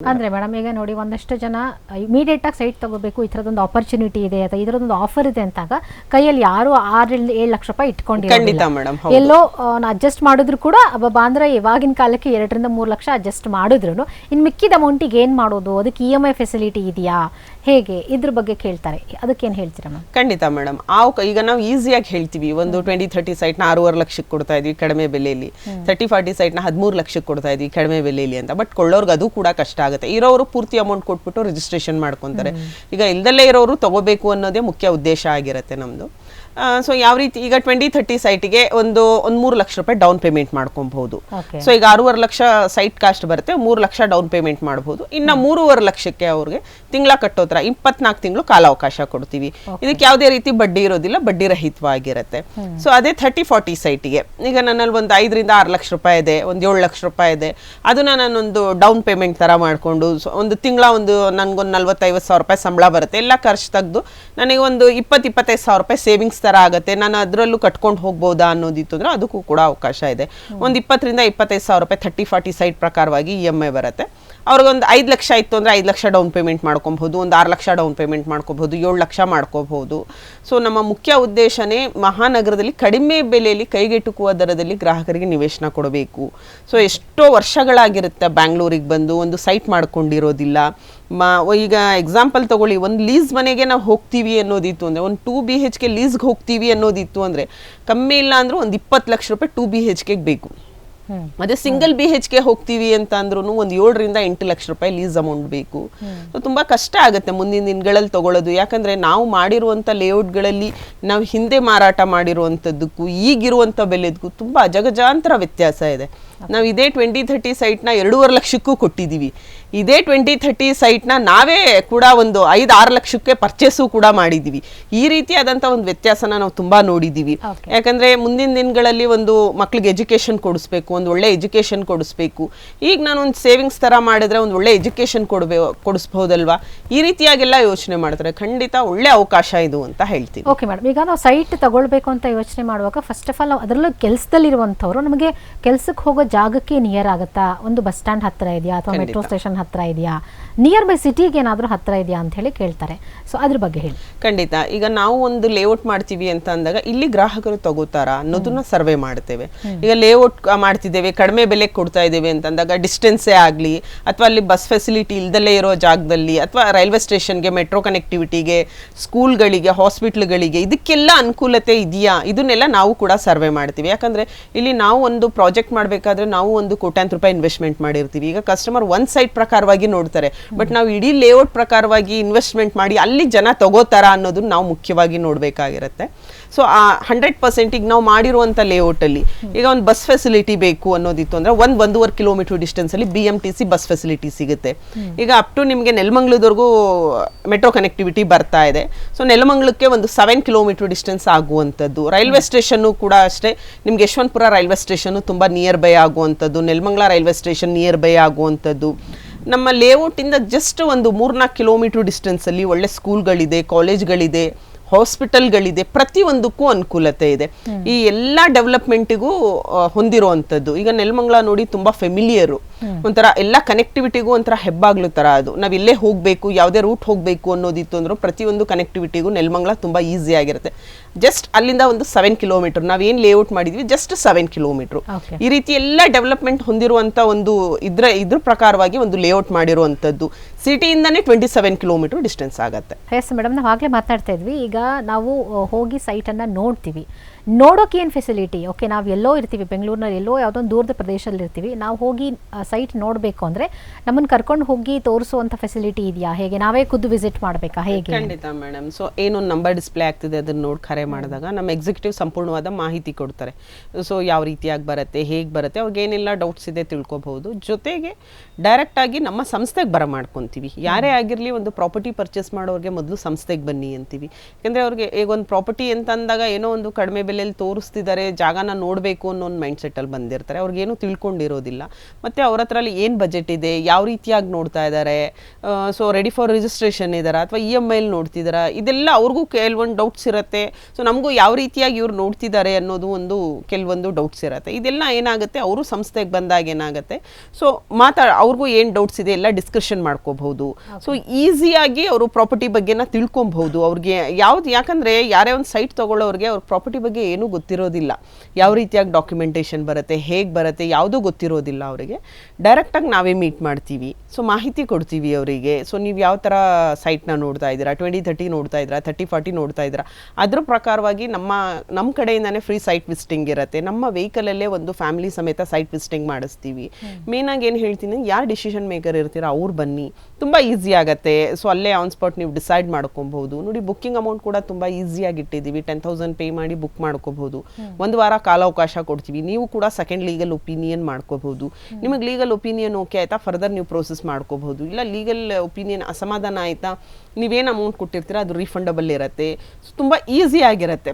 ಅಂದ್ರೆ ಮೇಡಮ್ ಈಗ ನೋಡಿ ಒಂದಷ್ಟು ಜನ ಇಮಿಡಿಯೇಟ್ ಆಗಿ ಸೈಟ್ ತಗೋಬೇಕು ಈ ಥರದೊಂದು ಆಪರ್ಚುನಿಟಿ ಇದೆ ಅಥವಾ ಇದರದೊಂದು ಆಫರ್ ಇದೆ ಅಂತಾಗ ಕೈಯಲ್ಲಿ ಯಾರು ಆರರಿಂದ ಏಳು ಲಕ್ಷ ರೂಪಾಯಿ ಮೇಡಮ್ ಎಲ್ಲೋ ಅಡ್ಜಸ್ಟ್ ಮಾಡಿದ್ರು ಕೂಡ ಅಬ್ಬಬ್ಬಾ ಅಂದ್ರೆ ಇವಾಗಿನ ಕಾಲಕ್ಕೆ ಎರಡರಿಂದ ಮೂರು ಲಕ್ಷ ಅಡ್ಜಸ್ಟ್ ಮಾಡಿದ್ರು ಇನ್ ಮಿಕ್ಕಿದ ಅಮೌಂಟಿಗೆ ಏನು ಮಾಡೋದು? ಅದಕ್ಕೆ ಇ ಎಂ ಐ ಫೆಸಿಲಿಟಿ ಇದೆಯಾ? ಹೇಗೆ? ಇದ್ರ ಬಗ್ಗೆ ಕೇಳ್ತಾರೆ. ಅದಕ್ಕೇನು ಹೇಳ್ತೀರಾ ಮ್ಯಾಮ್ ಖಂಡಿತ ಮೇಡಮ್ ಆ ಈಗ ನಾವು ಈಸಿಯಾಗಿ ಹೇಳ್ತೀವಿ. ಒಂದು ಟ್ವೆಂಟಿ ಥರ್ಟಿ ಸೈಟ್ನ ಆರೂವರೆ ಲಕ್ಷಕ್ಕೆ ಕೊಡ್ತಾ ಇದ್ವಿ ಕಡಿಮೆ ಬೆಲೆಯಲ್ಲಿ ತರ್ಟಿ ಫಾರ್ಟಿ ಸೈಟ್ನ ಹದಿಮೂರು ಲಕ್ಷಕ್ಕೆ ಕೊಡ್ತಾ ಇದ್ವಿ ಕಡಿಮೆ ಬೆಲೆಯಲ್ಲಿ ಅಂತ. ಬಟ್ ಕೊಳ್ಳೋರ್ಗೆ ಅದು ಕೂಡ ಕಷ್ಟ ಆಗುತ್ತೆ. ಇರೋರು ಪೂರ್ತಿ ಅಮೌಂಟ್ ಕೊಟ್ಬಿಟ್ಟು ರಿಜಿಸ್ಟ್ರೇಷನ್ ಮಾಡ್ಕೊತಾರೆ. ಈಗ ಇಲ್ದಲ್ಲೇ ಇರೋರು ತಗೋಬೇಕು ಅನ್ನೋದೇ ಮುಖ್ಯ ಉದ್ದೇಶ ಆಗಿರುತ್ತೆ ನಮ್ಮದು ಸೊ ಯಾವ ರೀತಿ ಈಗ ಟ್ವೆಂಟಿ ಥರ್ಟಿ ಸೈಟ್ಗೆ ಒಂದು ಒಂದು ಮೂರು ಲಕ್ಷ ರೂಪಾಯಿ ಡೌನ್ ಪೇಮೆಂಟ್ ಮಾಡ್ಕೊಬಹುದು. ಸೊ ಈಗ ಆರೂವರೆ ಲಕ್ಷ ಸೈಟ್ ಕಾಸ್ಟ್ ಬರುತ್ತೆ ಮೂರು ಲಕ್ಷ ಡೌನ್ ಪೇಮೆಂಟ್ ಮಾಡಬಹುದು ಇನ್ನು ಮೂರುವರೆ ಲಕ್ಷಕ್ಕೆ ಅವ್ರಿಗೆ ತಿಂಗಳ ಕಟ್ಟೋತ್ರ ಥರ ಇಪ್ಪತ್ನಾಲ್ಕು ತಿಂಗಳು ಕಾಲಾವಕಾಶ ಕೊಡ್ತೀವಿ. ಇದಕ್ಕೆ ಯಾವುದೇ ರೀತಿ ಬಡ್ಡಿ ಇರೋದಿಲ್ಲ ಬಡ್ಡಿ ರಹಿತವಾಗಿರುತ್ತೆ. ಸೊ ಅದೇ ಥರ್ಟಿ ಫಾರ್ಟಿ ಸೈಟಿಗೆ ಈಗ ನನ್ನಲ್ಲಿ ಒಂದು ಐದರಿಂದ ಆರು ಲಕ್ಷ ರೂಪಾಯಿ ಇದೆ ಒಂದು ಏಳು ಲಕ್ಷ ರೂಪಾಯಿ ಇದೆ. ಅದನ್ನ ನಾನೊಂದು ಡೌನ್ ಪೇಮೆಂಟ್ ಥರ ಮಾಡಿಕೊಂಡು ಒಂದು ತಿಂಗಳ ಒಂದು ನನಗೊಂದು ನಲ್ವತ್ತೈವತ್ತು ಸಾವಿರ ರೂಪಾಯಿ ಸಂಬಳ ಬರುತ್ತೆ. ಎಲ್ಲ ಖರ್ಚು ತೆಗೆದು ನನಗೆ ಒಂದು ಇಪ್ಪತ್ತು ಇಪ್ಪತ್ತೈದು ಸಾವಿರ ರೂಪಾಯಿ ಸೇವಿಂಗ್ಸ್ ಥರ ಆಗುತ್ತೆ. ನಾನು ಅದರಲ್ಲೂ ಕಟ್ಕೊಂಡು ಹೋಗ್ಬೋದಾ ಅನ್ನೋದಿತ್ತು ಅಂದರೆ ಅದಕ್ಕೂ ಕೂಡ ಅವಕಾಶ ಇದೆ. ಒಂದು ಇಪ್ಪತ್ತರಿಂದ ಇಪ್ಪತ್ತೈದು ಸಾವಿರ ರೂಪಾಯಿ ಥರ್ಟಿ ಫಾರ್ಟಿ ಸೈಟ್ ಪ್ರಕಾರವಾಗಿ ಇ ಎಂ ಐ ಬರುತ್ತೆ. ಅವ್ರಿಗೊಂದು ಐದು ಲಕ್ಷ ಇತ್ತು ಅಂದರೆ ಐದು ಲಕ್ಷ ಡೌನ್ ಪೇಮೆಂಟ್ ಮಾಡ್ಕೊಬೋದು ಒಂದು ಆರು ಲಕ್ಷ ಡೌನ್ ಪೇಮೆಂಟ್ ಮಾಡ್ಕೋಬಹುದು, ಏಳು ಲಕ್ಷ ಮಾಡ್ಕೋಬಹುದು. ಸೊ ನಮ್ಮ ಮುಖ್ಯ ಉದ್ದೇಶನೇ ಮಹಾನಗರದಲ್ಲಿ ಕಡಿಮೆ ಬೆಲೆಯಲ್ಲಿ ಕೈಗೆಟುಕುವ ದರದಲ್ಲಿ ಗ್ರಾಹಕರಿಗೆ ನಿವೇಶನ ಕೊಡಬೇಕು. ಸೊ ಎಷ್ಟೋ ವರ್ಷಗಳಾಗಿರುತ್ತೆ ಬ್ಯಾಂಗ್ಳೂರಿಗೆ ಬಂದು, ಒಂದು ಸೈಟ್ ಮಾಡ್ಕೊಂಡಿರೋದಿಲ್ಲ. ಮ, ಈಗ ಎಕ್ಸಾಂಪಲ್ ತಗೊಳ್ಳಿ, ಒಂದು ಲೀಸ್ ಮನೆಗೆ ನಾವು ಹೋಗ್ತೀವಿ ಅನ್ನೋದಿತ್ತು ಅಂದರೆ, ಒಂದು ಟೂ ಬಿ ಹೆಚ್ ಕೆ ಲೀಸ್ಗೆ ಹೋಗ್ತೀವಿ ಅನ್ನೋದಿತ್ತು ಅಂದರೆ, ಕಮ್ಮಿ ಇಲ್ಲ ಅಂದರೂ ಒಂದು ಇಪ್ಪತ್ತು ಲಕ್ಷ ರೂಪಾಯಿ ಟೂ ಬಿ ಹೆಚ್ ಕೆಗೆ ಬೇಕು. ಅದೇ ಸಿಂಗಲ್ ಬಿ ಹೆಚ್ ಕೆ ಹೋಗ್ತೀವಿ ಅಂತ ಅಂದ್ರೂ ಒಂದು ಏಳರಿಂದ ಎಂಟು ಲಕ್ಷ ರೂಪಾಯಿ ಲೀಸ್ ಅಮೌಂಟ್ ಬೇಕು. ಸೊ ತುಂಬಾ ಕಷ್ಟ ಆಗುತ್ತೆ ಮುಂದಿನ ದಿನಗಳಲ್ಲಿ ತಗೊಳ್ಳೋದು. ಯಾಕಂದ್ರೆ ನಾವು ಮಾಡಿರುವಂತ ಲೇಔಟ್ಗಳಲ್ಲಿ ನಾವು ಹಿಂದೆ ಮಾರಾಟ ಮಾಡಿರುವಂತದ್ದಕ್ಕೂ ಈಗಿರುವಂತ ಬೆಲೆದಕ್ಕೂ ತುಂಬಾ ಅಜಗಜಾಂತರ ವ್ಯತ್ಯಾಸ ಇದೆ. ನಾವು ಇದೇ ಟ್ವೆಂಟಿ ಥರ್ಟಿ ಸೈಟ್ನ ಎರಡೂವರೆ ಲಕ್ಷಕ್ಕೂ ಕೊಟ್ಟಿದ್ದೀವಿ. ಇದೇ ಟ್ವೆಂಟಿ ಥರ್ಟಿ ಸೈಟ್ನ ನಾವೇ ಕೂಡ ಒಂದು ಐದು ಆರು ಲಕ್ಷಕ್ಕೆ ಪರ್ಚೇಸು ಕೂಡ ಮಾಡಿದ್ದೀವಿ. ಈ ರೀತಿಯಾದಂಥ ಒಂದು ವ್ಯತ್ಯಾಸನ ನಾವು ತುಂಬಾ ನೋಡಿದ್ದೀವಿ. ಯಾಕಂದರೆ ಮುಂದಿನ ದಿನಗಳಲ್ಲಿ ಒಂದು ಮಕ್ಳಿಗೆ ಎಜುಕೇಷನ್ ಕೊಡಿಸ್ಬೇಕು ಒಂದು ಒಳ್ಳೆ ಎಜುಕೇಷನ್ ಕೊಡಿಸ್ಬೇಕು. ಈಗ ನಾನು ಒಂದು ಸೇವಿಂಗ್ಸ್ ತರ ಮಾಡಿದ್ರೆ ಒಂದು ಒಳ್ಳೆ ಎಜುಕೇಷನ್ ಕೊಡಬೇ ಕೊಡಿಸ್ಬೋದಲ್ವಾ? ಈ ರೀತಿಯಾಗೆಲ್ಲ ಯೋಚನೆ ಮಾಡ್ತಾರೆ. ಖಂಡಿತ ಒಳ್ಳೆ ಅವಕಾಶ ಇದು ಅಂತ ಹೇಳ್ತೀನಿ. ಓಕೆ ಮೇಡಮ್ ಈಗ ನಾವು ಸೈಟ್ ತಗೊಳ್ಬೇಕು ಅಂತ ಯೋಚನೆ ಮಾಡುವಾಗ ಫಸ್ಟ್ ಆಫ್ ಆಲ್ ನಾವು ಅದರಲ್ಲೂ ಕೆಲಸದಲ್ಲಿರುವಂಥವ್ರು ನಮಗೆ ಕೆಲಸಕ್ಕೆ ಹೋಗೋ ಜಾಗಕ್ಕೆ ನಿಯರ್ ಆಗುತ್ತಾ? ಒಂದು ಬಸ್ ಸ್ಟ್ಯಾಂಡ್ ಹತ್ರ ಇದೆಯಾ? ಅಥವಾ ಮೆಟ್ರೋ ಸ್ಟೇಷನ್ ಹತ್ರ ಇದೆಯಾ? ನಿಯರ್ ಬೈ ಸಿಟಿಗೆ ಏನಾದರೂ ಹತ್ತಿರ ಇದೆಯಾ ಅಂತ ಹೇಳಿ ಕೇಳ್ತಾರೆ. ಸೊ ಅದ್ರ ಬಗ್ಗೆ ಹೇಳಿ. ಖಂಡಿತ. ಈಗ ನಾವು ಒಂದು ಲೇಔಟ್ ಮಾಡ್ತೀವಿ ಅಂತ ಅಂದಾಗ ಇಲ್ಲಿ ಗ್ರಾಹಕರು ತಗೋತಾರ ಅನ್ನೋದನ್ನ ಸರ್ವೆ ಮಾಡ್ತೇವೆ. ಈಗ ಲೇಔಟ್ ಮಾಡ್ತಿದ್ದೇವೆ ಕಡಿಮೆ ಬೆಲೆ ಕೊಡ್ತಾ ಇದ್ದೇವೆ ಅಂತ ಅಂದಾಗ ಡಿಸ್ಟೆನ್ಸೇ ಆಗಲಿ ಅಥವಾ ಅಲ್ಲಿ ಬಸ್ ಫೆಸಿಲಿಟಿ ಇಲ್ದಲೇ ಇರೋ ಜಾಗದಲ್ಲಿ ಅಥವಾ ರೈಲ್ವೆ ಸ್ಟೇಷನ್ಗೆ ಮೆಟ್ರೋ ಕನೆಕ್ಟಿವಿಟಿಗೆ ಸ್ಕೂಲ್ಗಳಿಗೆ ಹಾಸ್ಪಿಟ್ಲ್ಗಳಿಗೆ ಇದಕ್ಕೆಲ್ಲ ಅನುಕೂಲತೆ ಇದೆಯಾ? ಇದನ್ನೆಲ್ಲ ನಾವು ಕೂಡ ಸರ್ವೆ ಮಾಡ್ತೀವಿ. ಯಾಕಂದರೆ ಇಲ್ಲಿ ನಾವು ಒಂದು ಪ್ರಾಜೆಕ್ಟ್ ಮಾಡಬೇಕಾದ್ರೆ ನಾವು ಒಂದು ಕೋಟ್ಯಾಂತರ ರೂಪಾಯಿ ಇನ್ವೆಸ್ಟ್ಮೆಂಟ್ ಮಾಡಿರ್ತೀವಿ. ಈಗ ಕಸ್ಟಮರ್ ಒಂದು ಸೈಟ್ ಪ್ರಕಾರವಾಗಿ ನೋಡ್ತಾರೆ. ಬಟ್ ನಾವು ಇಡೀ ಲೇಔಟ್ ಪ್ರಕಾರವಾಗಿ ಇನ್ವೆಸ್ಟ್ಮೆಂಟ್ ಮಾಡಿ ಅಲ್ಲಿ ಜನ ತಗೋತಾರ ಅನ್ನೋದನ್ನ ನಾವು ಮುಖ್ಯವಾಗಿ ನೋಡಬೇಕಾಗಿರುತ್ತೆ. ಸೊ ಆ ಹಂಡ್ರೆಡ್ ಪರ್ಸೆಂಟ್ ಈಗ ನಾವು ಮಾಡಿರುವಂಥ ಲೇಔಟಲ್ಲಿ ಈಗ ಒಂದು ಬಸ್ ಫೆಸಿಲಿಟಿ ಬೇಕು ಅನ್ನೋದಿತ್ತು ಅಂದ್ರೆ ಒಂದು ಒಂದೂವರೆ kilometre ಡಿಸ್ಟೆನ್ಸಲ್ಲಿ B M T C bus facility ಸಿಗುತ್ತೆ. ಈಗ ಅಪ್ ಟು ನಿಮಗೆ ನೆಲಮಂಗ್ಲದವರೆಗೂ ಮೆಟ್ರೋ ಕನೆಕ್ಟಿವಿಟಿ ಬರ್ತಾ ಇದೆ. ಸೊ ನೆಲಮಂಗ್ಲಕ್ಕೆ ಒಂದು ಸೆವೆನ್ ಕಿಲೋಮೀಟರ್ ಡಿಸ್ಟೆನ್ಸ್ ಆಗುವಂಥದ್ದು. ರೈಲ್ವೆ ಸ್ಟೇಷನ್ನು ಕೂಡ ಅಷ್ಟೇ ನಿಮ್ಗೆ ಯಶವಂತಪುರ ರೈಲ್ವೆ ಸ್ಟೇಷನ್ನು ತುಂಬ ನಿಯರ್ ಬೈ ಆಗುವಂಥದ್ದು. Nelamangala railway station nearby ಆಗುವಂಥದ್ದು. ನಮ್ಮ ಲೇಔಟಿಂದ ಜಸ್ಟ್ ಒಂದು ಮೂರ್ನಾಲ್ಕು ಕಿಲೋಮೀಟರ್ ಡಿಸ್ಟೆನ್ಸಲ್ಲಿ ಒಳ್ಳೆ ಸ್ಕೂಲ್ಗಳಿದೆ ಕಾಲೇಜ್ಗಳಿದೆ ಹಾಸ್ಪಿಟಲ್ಗಳಿದೆ ಪ್ರತಿಯೊಂದಕ್ಕೂ ಅನುಕೂಲತೆ ಇದೆ. ಈ ಎಲ್ಲ ಡೆವಲಪ್ಮೆಂಟಿಗೂ ಹೊಂದಿರುವಂಥದ್ದು ಈಗ ನೆಲಮಂಗಲ ನೋಡಿ ತುಂಬ ಫೆಮಿಲಿಯರು ಒಂಥರ ಎಲ್ಲ ಕನೆಕ್ಟಿವಿಟಿಗೂ ಒಂಥರ ಹೆಬ್ಬಾಗ್ಲು ತರ ಅದು. ನಾವು ಇಲ್ಲೇ ಹೋಗ್ಬೇಕು ಯಾವುದೇ ರೂಟ್ ಹೋಗ್ಬೇಕು ಅನ್ನೋದಿತ್ತು ಅಂದ್ರು ಪ್ರತಿಯೊಂದು ಕನೆಕ್ಟಿವಿಟಿಗೂ ನೆಲ್ಮಂಗಲ ತುಂಬಾ ಈಸಿ ಆಗಿರುತ್ತೆ. ಜಸ್ಟ್ ಅಲ್ಲಿಂದ ಒಂದು ಸೆವೆನ್ ಕಿಲೋಮೀಟರ್ ನಾವೇನು ಲೇಔಟ್ ಮಾಡಿದ್ವಿ? ಜಸ್ಟ್ ಸೆವೆನ್ ಕಿಲೋಮೀಟರ್ ಈ ರೀತಿ ಎಲ್ಲ ಡೆವಲಪ್ಮೆಂಟ್ ಹೊಂದಿರುವಂತ ಒಂದು ಇದ್ರ ಇದ್ರ ಪ್ರಕಾರವಾಗಿ ಒಂದು ಲೇಔಟ್ ಮಾಡಿರುವಂತದ್ದು ಸಿಟಿಯಿಂದಾನೇ ಟ್ವೆಂಟಿ ಸೆವೆನ್ ಕಿಲೋಮೀಟರ್ ಡಿಸ್ಟೆನ್ಸ್ ಆಗುತ್ತೆ. ಎಸ್ ಮೇಡಮ್ ನಾವು ಆಗಲೇ ಮಾತಾಡ್ತಾ ಇದ್ವಿ. ಈಗ ನಾವು ಹೋಗಿ ಸೈಟನ್ನು ನೋಡ್ತೀವಿ. ನೋಡೋಕೆ ಏನು ಫೆಸಿಲಿಟಿ ಓಕೆ ನಾವು ಎಲ್ಲೋ ಇರ್ತೀವಿ. ಬೆಂಗಳೂರಿನಲ್ಲಿ ಎಲ್ಲೋ ಯಾವುದೋ ಒಂದು ದೂರದ ಪ್ರದೇಶದಲ್ಲಿ ಇರ್ತೀವಿ ನಾವು ಹೋಗಿ ಸೈಟ್ ನೋಡಬೇಕು ಅಂದ್ರೆ ನಮ್ಮನ್ನ ಕರ್ಕೊಂಡು ಹೋಗಿ ತೋರಿಸುವಂತ ಫೆಸಿಲಿಟಿ ಇದೆಯಾ? ಹೇಗೆ? ನಾವೇ ಖುದ್ದು ವಿಸಿಟ್ ಮಾಡಬೇಕಾ? ಹೇಗೆ? ಖಂಡಿತ ಮೇಡಮ್ ಸೊ ಏನು ನಂಬರ್ ಡಿಸ್ಪ್ಲೇ ಆಗ್ತಿದೆ ಅದನ್ನ ನೋಡಿ ಕರೆ ಮಾಡಿದಾಗ ನಮ್ಮ ಎಕ್ಸಿಕ್ಯೂಟಿವ್ ಸಂಪೂರ್ಣವಾದ ಮಾಹಿತಿ ಕೊಡ್ತಾರೆ. ಸೊ ಯಾವ ರೀತಿಯಾಗಿ ಬರುತ್ತೆ? ಹೇಗೆ ಬರುತ್ತೆ? ಅವ್ರಿಗೆ ಏನೆಲ್ಲ ಡೌಟ್ಸ್ ಇದೆ ತಿಳ್ಕೊಬಹುದು. ಜೊತೆಗೆ ಡೈರೆಕ್ಟ್ ಆಗಿ ನಮ್ಮ ಸಂಸ್ಥೆಗೆ ಬರ ಮಾಡ್ಕೊಂತೀವಿ. ಯಾರೇ ಆಗಿರಲಿ ಒಂದು ಪ್ರಾಪರ್ಟಿ ಪರ್ಚೇಸ್ ಮಾಡೋರಿಗೆ ಮೊದಲು ಸಂಸ್ಥೆಗೆ ಬನ್ನಿ ಅಂತೀವಿ. ಯಾಕಂದ್ರೆ ಅವ್ರಿಗೆ ಈಗ ಒಂದು ಪ್ರಾಪರ್ಟಿ ಅಂತ ಅಂದಾಗ ಏನೋ ಒಂದು ಕಡಿಮೆ ಬೆಲೆಯಲ್ಲಿ ತೋರಿಸ್ತಿದ್ದಾರೆ ಜಾಗನ ನೋಡಬೇಕು ಅನ್ನೋ ಒಂದು ಮೈಂಡ್ ಸೆಟ್ಟಲ್ಲಿ ಬಂದಿರ್ತಾರೆ. ಅವ್ರಿಗೇನು ತಿಳ್ಕೊಂಡಿರೋದಿಲ್ಲ. ಮತ್ತು ಅವ್ರ ಹತ್ರ ಅಲ್ಲಿ ಏನು ಬಜೆಟ್ ಇದೆ ಯಾವ ರೀತಿಯಾಗಿ ನೋಡ್ತಾ ಇದ್ದಾರೆ ಸೊ ರೆಡಿ ಫಾರ್ ರಿಜಿಸ್ಟ್ರೇಷನ್ ಇದ್ದಾರಾ ಅಥವಾ ಇ ಎಂ ಐಲಿ ನೋಡ್ತಿದ್ದಾರಾ ಇದೆಲ್ಲ ಅವ್ರಿಗೂ ಕೆಲವೊಂದು ಡೌಟ್ಸ್ ಇರುತ್ತೆ. ಸೊ ನಮಗೂ ಯಾವ ರೀತಿಯಾಗಿ ಇವ್ರು ನೋಡ್ತಿದ್ದಾರೆ ಅನ್ನೋದು ಒಂದು ಕೆಲವೊಂದು ಡೌಟ್ಸ್ ಇರುತ್ತೆ. ಇದೆಲ್ಲ ಏನಾಗುತ್ತೆ ಅವರು ಸಂಸ್ಥೆಗೆ ಬಂದಾಗ ಏನಾಗುತ್ತೆ ಸೊ ಮಾತಾ ಅವ್ರಿಗೂ ಏನು ಡೌಟ್ಸ್ ಇದೆ ಎಲ್ಲ ಡಿಸ್ಕಷನ್ ಮಾಡ್ಕೋಬಹುದು. ಸೊ ಈಸಿಯಾಗಿ ಅವರು ಪ್ರಾಪರ್ಟಿ ಬಗ್ಗೆನ ತಿಳ್ಕೊಬಹುದು. ಅವ್ರಿಗೆ ಯಾವ್ದು ಯಾಕಂದ್ರೆ ಯಾರೇ ಒಂದು ಸೈಟ್ ತಗೊಳ್ಳೋರಿಗೆ ಅವ್ರ ಪ್ರಾಪರ್ಟಿ ಬಗ್ಗೆ ಏನೂ ಗೊತ್ತಿರೋದಿಲ್ಲ. ಯಾವ ರೀತಿಯಾಗಿ ಡಾಕ್ಯುಮೆಂಟೇಶನ್ ಬರುತ್ತೆ ಹೇಗೆ ಬರುತ್ತೆ ಯಾವುದೂ ಗೊತ್ತಿರೋದಿಲ್ಲ ಅವರಿಗೆ. ಡೈರೆಕ್ಟಾಗಿ ನಾವೇ ಮೀಟ್ ಮಾಡ್ತೀವಿ. ಸೊ ಮಾಹಿತಿ ಕೊಡ್ತೀವಿ ಅವರಿಗೆ. ಸೊ ನೀವು ಯಾವ ಥರ ಸೈಟ್ನ ನೋಡ್ತಾ ಇದ್ದೀರಾ? ಟ್ವೆಂಟಿ ತರ್ಟಿ ನೋಡ್ತಾ ಇದ್ದೀರಾ? ತರ್ಟಿ ಫಾರ್ಟಿ ನೋಡ್ತಾ ಇದ್ದೀರಾ? ಅದ್ರ ಪ್ರಕಾರವಾಗಿ ನಮ್ಮ ನಮ್ಮ ಕಡೆಯಿಂದಾನೇ ಫ್ರೀ ಸೈಟ್ ವಿಸಿಟಿಂಗ್ ಇರುತ್ತೆ. ನಮ್ಮ ವೆಹಿಕಲಲ್ಲೇ ಒಂದು ಫ್ಯಾಮಿಲಿ ಸಮೇತ ಸೈಟ್ ವಿಸಿಟಿಂಗ್ ಮಾಡಿಸ್ತೀವಿ. ಮೇನಾಗಿ ಏನು ಹೇಳ್ತೀನಿ ಯಾರು ಡಿಸಿಷನ್ ಮೇಕರ್ ಇರ್ತೀರಾ? ಅವ್ರು ಬನ್ನಿ. ತುಂಬ ಈಸಿ ಆಗುತ್ತೆ. ಸೊ ಅಲ್ಲೇ ಆನ್ ಸ್ಪಾಟ್ ನೀವು ಡಿಸೈಡ್ ಮಾಡ್ಕೊಬಹುದು. ನೋಡಿ ಬುಕ್ಕಿಂಗ್ ಅಮೌಂಟ್ ಕೂಡ ತುಂಬ ಈಸಿಯಾಗಿ ಇಟ್ಟಿದ್ದೀವಿ. ಟೆನ್ ತೌಸಂಡ್ ಪೇ ಮಾಡಿ ಬುಕ್ ಮಾಡ್ಕೋಬಹುದು. ಒಂದು ವಾರ ಕಾಲಾವಕಾಶ ಕೊಡ್ತೀವಿ. ನೀವು ಕೂಡ ಸೆಕೆಂಡ್ ಲೀಗಲ್ ಒಪಿನಿಯನ್ ಮಾಡ್ಕೋಬಹುದು. ನಿಮಗೆ ಲೀಗಲ್ ಒಪಿನಿಯನ್ ಓಕೆ ಆಯ್ತಾ? ಫರ್ದರ್ ನೀವು ಪ್ರೋಸೆಸ್ ಮಾಡ್ಕೋಬಹುದು. ಇಲ್ಲ ಲೀಗಲ್ ಒಪಿನಿಯನ್ ಅಸಮಾಧಾನ ಆಯ್ತಾ? ನೀವೇನು ಅಮೌಂಟ್ ಕೊಟ್ಟಿರ್ತೀರಾ, ಅದು ರೀಫಂಡಬಲ್ ಇರುತ್ತೆ. ಸೊ ತುಂಬ ಈಸಿ ಆಗಿರುತ್ತೆ.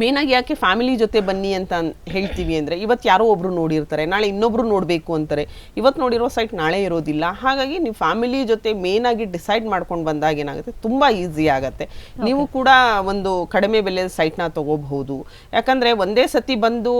ಮೇನಾಗಿ ಯಾಕೆ ಫ್ಯಾಮಿಲಿ ಜೊತೆ ಬನ್ನಿ ಅಂತ ಹೇಳ್ತೀವಿ ಅಂದರೆ ಇವತ್ತು ಯಾರೋ ಒಬ್ರು ನೋಡಿರ್ತಾರೆ ನಾಳೆ ಇನ್ನೊಬ್ರು ನೋಡಬೇಕು ಅಂತಾರೆ. ಇವತ್ತು ನೋಡಿರೋ ಸೈಟ್ ನಾಳೆ ಇರೋದಿಲ್ಲ. ಹಾಗಾಗಿ ನೀವು ಫ್ಯಾಮಿಲಿ ಜೊತೆ ಮೇನ್ ಆಗಿ ಡಿಸೈಡ್ ಮಾಡ್ಕೊಂಡು ಬಂದಾಗ ಏನಾಗುತ್ತೆ? ತುಂಬ ಈಸಿ ಆಗುತ್ತೆ. ನೀವು ಕೂಡ ಒಂದು ಕಡಿಮೆ ಬೆಲೆ ಸೈಟ್ನ ತಗೋಬಹುದು. ಯಾಕಂದರೆ ಒಂದೇ ಸತಿ ಬಂದು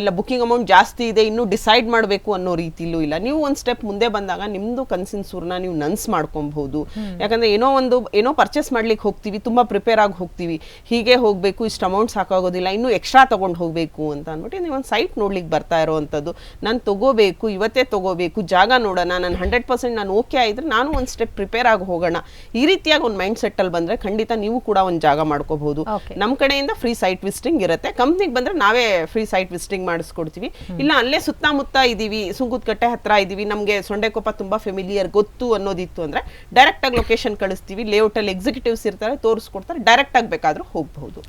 ಇಲ್ಲ ಬುಕ್ಕಿಂಗ್ ಅಮೌಂಟ್ ಜಾಸ್ತಿ ಇದೆ ಇನ್ನೂ ಡಿಸೈಡ್ ಮಾಡಬೇಕು ಅನ್ನೋ ರೀತಿಲೂ ಇಲ್ಲ. ನೀವು ಒಂದು ಸ್ಟೆಪ್ ಮುಂದೆ ಬಂದಾಗ ನಿಮ್ಮದು ಕನಸಿನ ಸೂರನ್ನ ನೀವು ನನ್ಸ್ ಮಾಡ್ಕೊಬಹುದು. ಯಾಕಂದರೆ ಏನೋ ಒಂದು ಏನೋ ಪರ್ಚೇಸ್ ಮಾಡ್ಲಿಕ್ಕೆ ಹೋಗ್ತೀವಿ ತುಂಬ ಪ್ರಿಪೇರ್ ಆಗಿ ಹೋಗ್ತೀವಿ. ಹೀಗೆ ಹೋಗಬೇಕು ಇಷ್ಟು ಅಮೌಂಟ್ ಸಾಕಾಗೋದಿಲ್ಲ ಇನ್ನೂ ಎಕ್ಸ್ಟ್ರಾ ತೊಗೊಂಡು ಹೋಗಬೇಕು ಅಂತ ಅಂದ್ಬಿಟ್ಟು ನೀವು ಒಂದು ಸೈಟ್ ನೋಡ್ಲಿಕ್ಕೆ ಬರ್ತಾ ಇರೋವಂಥದ್ದು. ನಾನು ತಗೋಬೇಕು ಇವತ್ತೇ ತಗೋಬೇಕು ಜಾಗ ನೋಡೋಣ ನಾನು ಹಂಡ್ರೆಡ್ ಪರ್ಸೆಂಟ್ ನಾನು ಓಕೆ ಆಯಿದ್ರೆ ನಾನು ಒಂದು ಸ್ಟೆಪ್ ಪ್ರಿಪೇರ್ ಆಗಿ ಹೋಗೋಣ. ಈ ರೀತಿಯಾಗಿ ಒಂದು ಮೈಂಡ್ ಸೆಟ್ಟಲ್ಲಿ ಬಂದರೆ ಖಂಡಿತ ನೀವು ಕೂಡ ಒಂದು ಜಾಗ ಮಾಡ್ಕೋಬಹುದು. ನಮ್ಮ ಕಡೆಯಿಂದ ಫ್ರೀ ಸೈಟ್ ವಿಸಿಟಿಂಗ್ ಇರುತ್ತೆ. ಕಂಪ್ನಿಗೆ ಬಂದರೆ ನಾವೇ ಫ್ರೀ ಸೈಟ್ ವಿಸಿಟಿಂಗ್ ಮಾಡಿಸ್ಕೊಡ್ತೀವಿ. ಇಲ್ಲ ಅಲ್ಲೇ ಸುತ್ತಮುತ್ತ ಇದ್ದೀವಿ ಸುಂಗುದ್ಕಟ್ಟೆ ಹತ್ರ ಇದ್ದೀವಿ ನಮಗೆ ಸೊಂಡೆಕೊಪ್ಪ ತುಂಬ ಫೆಮಿಲಿಯರ್ ಗೊತ್ತು ಅನ್ನೋದಿತ್ತು ಅಂದರೆ ಡೈರೆಕ್ಟಾಗಿ ಲೊಕೇಶನ್ ಕಳಿಸ್ತೀವಿ. ಲೇಔಟಲ್ಲಿ ಎಕ್ಸಿಕ್ಯೂಟಿವ್ಸ್ ಇರ್ತಾರೆ ತೋರಿಸ್ಕೊಡ್ತಾರೆ ಡೈರೆಕ್ಟಾಗಿ ಬೇಕಾದರೂ ಹೋಗ್ಬಹುದು.